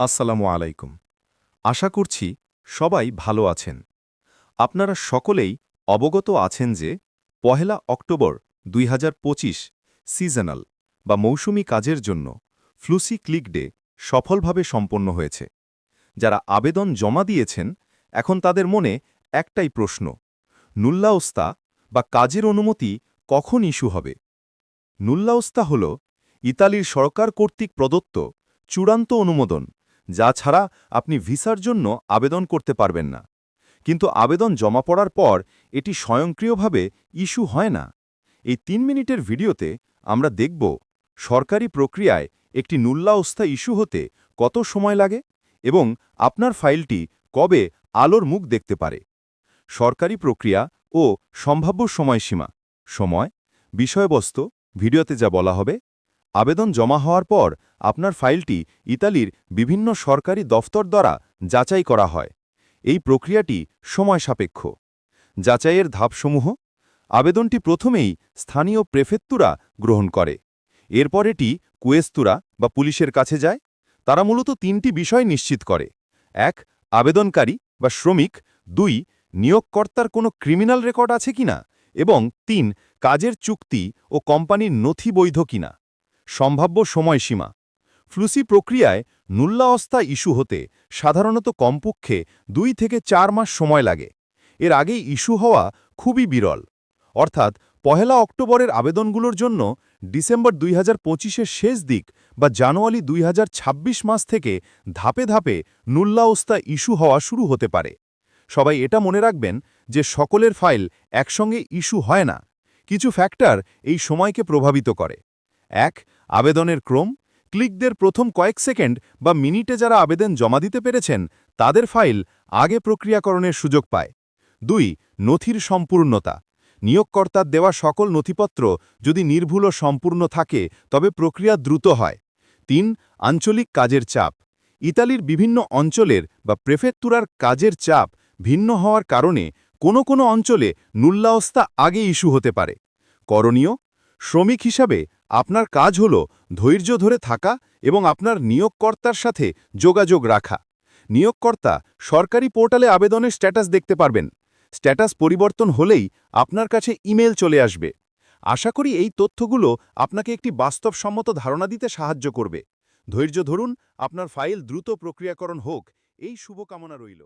আসসালামু আলাইকুম। আশা করছি সবাই ভালো আছেন। আপনারা সকলেই অবগত আছেন যে পহেলা অক্টোবর দুইহাজার পঁচিশ সিজনাল বা মৌসুমি কাজের জন্য ফ্লুসি ক্লিক ডে সফলভাবে সম্পন্ন হয়েছে। যারা আবেদন জমা দিয়েছেন, এখন তাদের মনে একটাই প্রশ্ন নুল্লাওস্তা বা কাজের অনুমতি কখন ইস্যু হবে? নুল্লাওস্তা হল ইতালির সরকার কর্তৃক প্রদত্ত চূড়ান্ত অনুমোদন। যা ছাড়া আপনি ভিসার জন্য আবেদন করতে পারবেন না। কিন্তু আবেদন জমা পড়ার পর এটি স্বয়ংক্রিয়ভাবে ইস্যু হয় না। এই তিন মিনিটের ভিডিওতে আমরা দেখব সরকারি প্রক্রিয়ায় একটি নুল্লাওস্তা ইস্যু হতে কত সময় লাগে এবং আপনার ফাইলটি কবে আলোর মুখ দেখতে পারে। সরকারি প্রক্রিয়া ও সম্ভাব্য সময়সীমা। সময়, বিষয়বস্তু, ভিডিওতে যা বলা হবে আবেদন জমা হওয়ার পর আপনার ফাইলটি ইতালির বিভিন্ন সরকারি দফতর দ্বারা যাচাই করা হয়। এই প্রক্রিয়াটি সময় সাপেক্ষ। যাচাইয়ের ধাপসমূহ? আবেদনটি প্রথমেই স্থানীয় প্রেফেত্তুরা গ্রহণ করে। এরপর এটি কুয়েস্তুরা বা পুলিশের কাছে যায়। তারা মূলত তিনটি বিষয় নিশ্চিত করে। এক, আবেদনকারী বা শ্রমিক। দুই, নিয়োগকর্তার কোনো ক্রিমিনাল রেকর্ড আছে কিনা? এবং তিন, কাজের চুক্তি ও কোম্পানির নথি বৈধ কিনা? সম্ভাব্য সময়সীমা। ফ্লুসি প্রক্রিয়ায় নুল্লাঅস্তা ইস্যু হতে সাধারণত কমপক্ষে দুই থেকে চার মাস সময় লাগে। এর আগেই ইস্যু হওয়া খুবই বিরল। অর্থাৎ পহেলা অক্টোবরের আবেদনগুলোর জন্য ডিসেম্বর দুই হাজার শেষ দিক বা জানুয়ারি দুই হাজার ছাব্বিশ মাস থেকে ধাপে ধাপে নুল্লাওস্তা ইস্যু হওয়া শুরু হতে পারে। সবাই এটা মনে রাখবেন যে সকলের ফাইল একসঙ্গে ইস্যু হয় না। কিছু ফ্যাক্টর এই সময়কে প্রভাবিত করে। এক আবেদনের ক্রম, ক্লিকদের প্রথম কয়েক সেকেন্ড বা মিনিটে যারা আবেদন জমা দিতে পেরেছেন, তাদের ফাইল আগে প্রক্রিয়াকরণের সুযোগ পায়। দুই, নথির সম্পূর্ণতা। নিয়োগকর্তার দেওয়া সকল নথিপত্র যদি নির্ভুল ও সম্পূর্ণ থাকে, তবে প্রক্রিয়া দ্রুত হয়। তিন, আঞ্চলিক কাজের চাপ। ইতালির বিভিন্ন অঞ্চলের বা প্রেফেত্তুরার কাজের চাপ ভিন্ন হওয়ার কারণে কোনো কোনো অঞ্চলে নুল্লাওস্তা আগে ইস্যু হতে পারে। করণীয়, শ্রমিক হিসাবে আপনার কাজ হল ধৈর্য ধরে থাকা এবং আপনার নিয়োগকর্তার সাথে যোগাযোগ রাখা। নিয়োগকর্তা সরকারি পোর্টালে আবেদনের স্ট্যাটাস দেখতে পারবেন। স্ট্যাটাস পরিবর্তন হলেই আপনার কাছে ইমেল চলে আসবে। আশা করি এই তথ্যগুলো আপনাকে একটি বাস্তবসম্মত ধারণা দিতে সাহায্য করবে। ধৈর্য ধরুন, আপনার ফাইল দ্রুত প্রক্রিয়াকরণ হোক। এই শুভকামনা রইল।